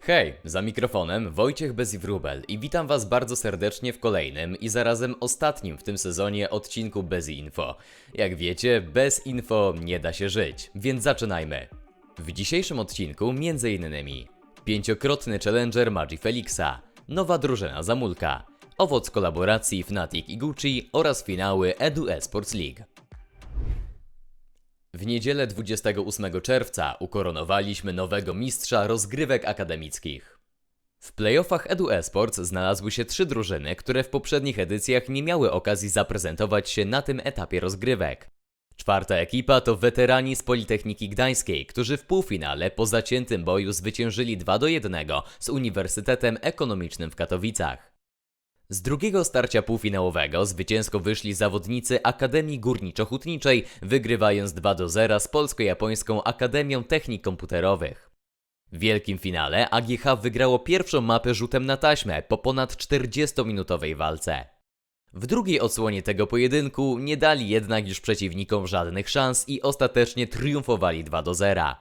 Hej, za mikrofonem Wojciech Bezwróbel i witam Was bardzo serdecznie w kolejnym i zarazem ostatnim w tym sezonie odcinku Bez Info. Jak wiecie, bez info nie da się żyć, więc zaczynajmy. W dzisiejszym odcinku m.in. pięciokrotny challenger Magi Felixa, nowa drużyna Zamulka, owoc kolaboracji Fnatic i Gucci oraz finały Edu Esports League. W niedzielę 28 czerwca ukoronowaliśmy nowego mistrza rozgrywek akademickich. W playoffach Edu Esports znalazły się trzy drużyny, które w poprzednich edycjach nie miały okazji zaprezentować się na tym etapie rozgrywek. Czwarta ekipa to weterani z Politechniki Gdańskiej, którzy w półfinale po zaciętym boju zwyciężyli 2 do 1 z Uniwersytetem Ekonomicznym w Katowicach. Z drugiego starcia półfinałowego zwycięsko wyszli zawodnicy Akademii Górniczo-Hutniczej, wygrywając 2 do 0 z Polsko-Japońską Akademią Technik Komputerowych. W wielkim finale AGH wygrało pierwszą mapę rzutem na taśmę po ponad 40-minutowej walce. W drugiej odsłonie tego pojedynku nie dali jednak już przeciwnikom żadnych szans i ostatecznie triumfowali 2 do 0.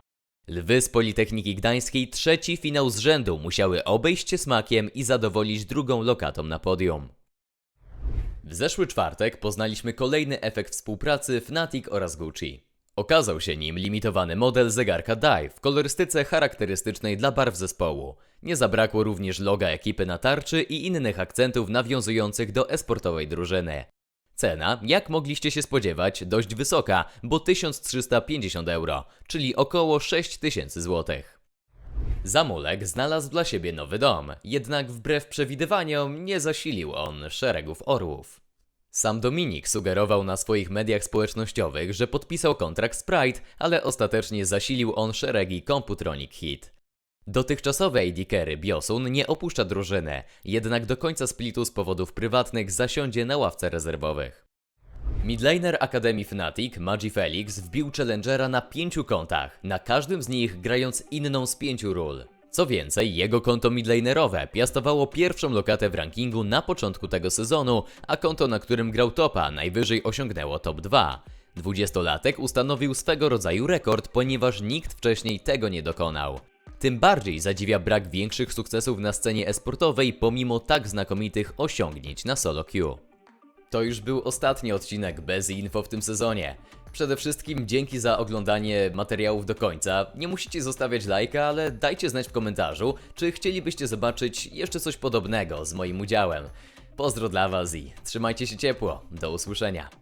Lwy z Politechniki Gdańskiej trzeci finał z rzędu musiały obejść się smakiem i zadowolić drugą lokatą na podium. W zeszły czwartek poznaliśmy kolejny efekt współpracy Fnatic oraz Gucci. Okazał się nim limitowany model zegarka Dive w kolorystyce charakterystycznej dla barw zespołu. Nie zabrakło również loga ekipy na tarczy i innych akcentów nawiązujących do esportowej drużyny. Cena, jak mogliście się spodziewać, dość wysoka, bo 1350 euro, czyli około 6000 złotych. Zamulek znalazł dla siebie nowy dom, jednak wbrew przewidywaniom nie zasilił on szeregów orłów. Sam Dominik sugerował na swoich mediach społecznościowych, że podpisał kontrakt z Pride, ale ostatecznie zasilił on szeregi Computronic Hit. Dotychczasowy AD Biosun nie opuszcza drużyny, jednak do końca splitu z powodów prywatnych zasiądzie na ławce rezerwowych. Midlaner Akademii Fnatic, Magi Felix, wbił Challengera na pięciu kontach, na każdym z nich grając inną z pięciu ról. Co więcej, jego konto midlanerowe piastowało pierwszą lokatę w rankingu na początku tego sezonu, a konto, na którym grał topa, najwyżej osiągnęło top 2. Dwudziestolatek ustanowił swego rodzaju rekord, ponieważ nikt wcześniej tego nie dokonał. Tym bardziej zadziwia brak większych sukcesów na scenie esportowej pomimo tak znakomitych osiągnięć na solo queue. To już był ostatni odcinek bez info w tym sezonie. Przede wszystkim dzięki za oglądanie materiałów do końca. Nie musicie zostawiać lajka, ale dajcie znać w komentarzu, czy chcielibyście zobaczyć jeszcze coś podobnego z moim udziałem. Pozdro dla Was i trzymajcie się ciepło. Do usłyszenia.